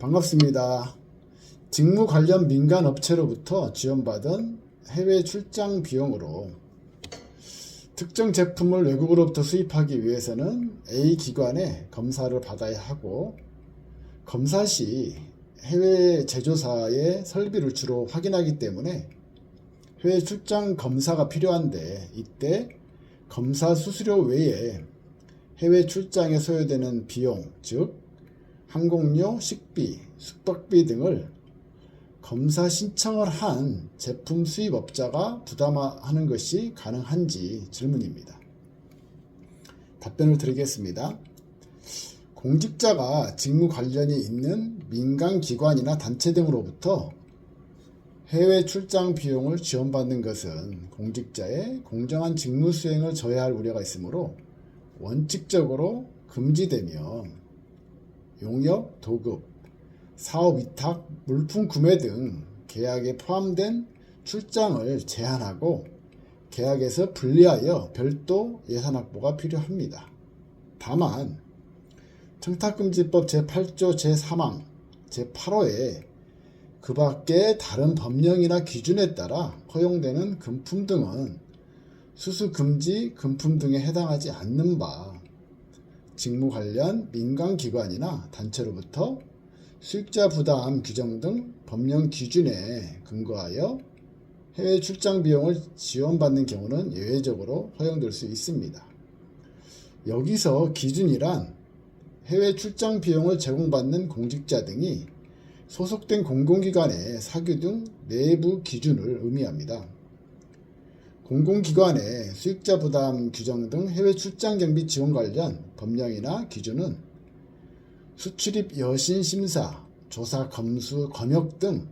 반갑습니다. 직무 관련 민간 업체로부터 지원받은 해외 출장 비용으로 특정 제품을 외국으로부터 수입하기 위해서는 A 기관에 검사를 받아야 하고 검사 시 해외 제조사의 설비를 주로 확인하기 때문에 해외 출장 검사가 필요한데 이때 검사 수수료 외에 해외 출장에 소요되는 비용, 즉 항공료, 식비, 숙박비 등을 검사 신청을 한 제품 수입업자가 부담하는 것이 가능한지 질문입니다. 답변을 드리겠습니다. 공직자가 직무 관련이 있는 민간 기관이나 단체 등으로부터 해외 출장 비용을 지원받는 것은 공직자의 공정한 직무 수행을 저해할 우려가 있으므로 원칙적으로 금지되며 용역, 도급, 사업 위탁, 물품 구매 등 계약에 포함된 출장을 제한하고 계약에서 분리하여 별도 예산 확보가 필요합니다. 다만 청탁금지법 제8조 제3항 제8호에 그 밖에 다른 법령이나 기준에 따라 허용되는 금품 등은 수수 금지 금품 등에 해당하지 않는 바 직무 관련 민간 기관이나 단체로부터 수익자 부담 규정 등 법령 기준에 근거하여 해외 출장 비용을 지원받는 경우는 예외적으로 허용될 수 있습니다. 여기서 기준이란 해외 출장 비용을 제공받는 공직자 등이 소속된 공공기관의 사규 등 내부 기준을 의미합니다. 공공기관의 수익자 부담 규정 등 해외 출장 경비 지원 관련 법령이나 기준은 수출입 여신 심사, 조사 검수, 검역 등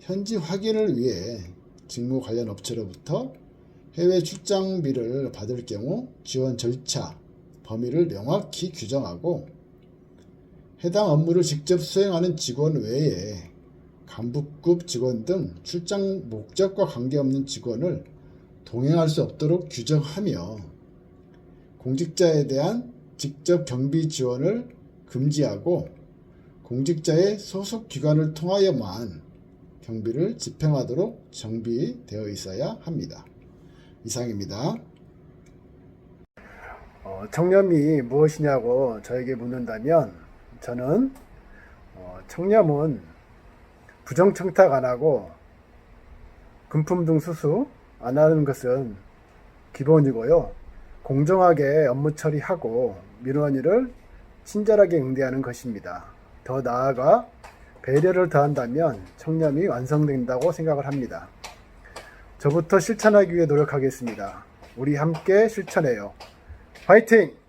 현지 확인을 위해 직무 관련 업체로부터 해외 출장비를 받을 경우 지원 절차, 범위를 명확히 규정하고 해당 업무를 직접 수행하는 직원 외에 간부급 직원 등 출장 목적과 관계없는 직원을 동행할 수 없도록 규정하며 공직자에 대한 직접 경비 지원을 금지하고 공직자의 소속 기관을 통하여만 경비를 집행하도록 정비되어 있어야 합니다. 이상입니다. 어, 청렴이 무엇이냐고 저에게 묻는다면 저는 어, 청렴은 부정청탁 안 하고 금품 등 수수 안 하는 것은 기본이고요. 공정하게 업무 처리하고 민원인을 친절하게 응대하는 것입니다. 더 나아가 배려를 더한다면 청렴이 완성된다고 생각을 합니다. 저부터 실천하기 위해 노력하겠습니다. 우리 함께 실천해요. 화이팅!